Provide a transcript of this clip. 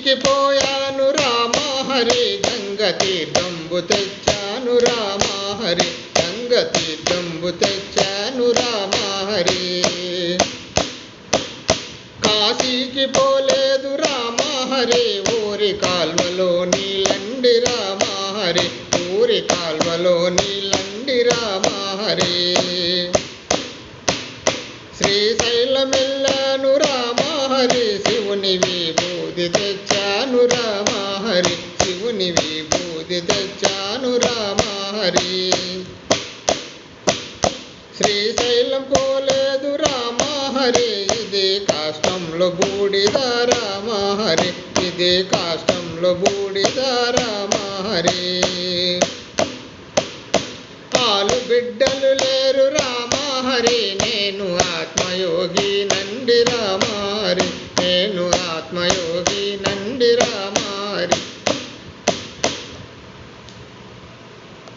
కాశీకి పోయాను రామా హరి గంగ తీర్థంబు తెచ్చాను రామా హరి గంగ తీర్థంబు తెచ్చాను రామా హరి. కాశీకి పోలేదు రామా హరి ఊరి కాల్వలో నీలండి రామా హరి ఊరి కాల్వలో నీలండి రామా హరి. శ్రీశైలమెల్లాను రామా హరి శివుని విభూతి తెచ్చాను రామహరి శివుని విభూతి తెచ్చాను రామహరి శ్రీశైలం పోలేదు రామా హరి. ఇది కాష్టంలో బూడిద రామా హరి. ఇది కాష్టంలో బూడిద రామహరి పాలు బిడ్డలు లేరు రామా హరి. నేను ఆత్మయోగి నండి రామా நன்றிரா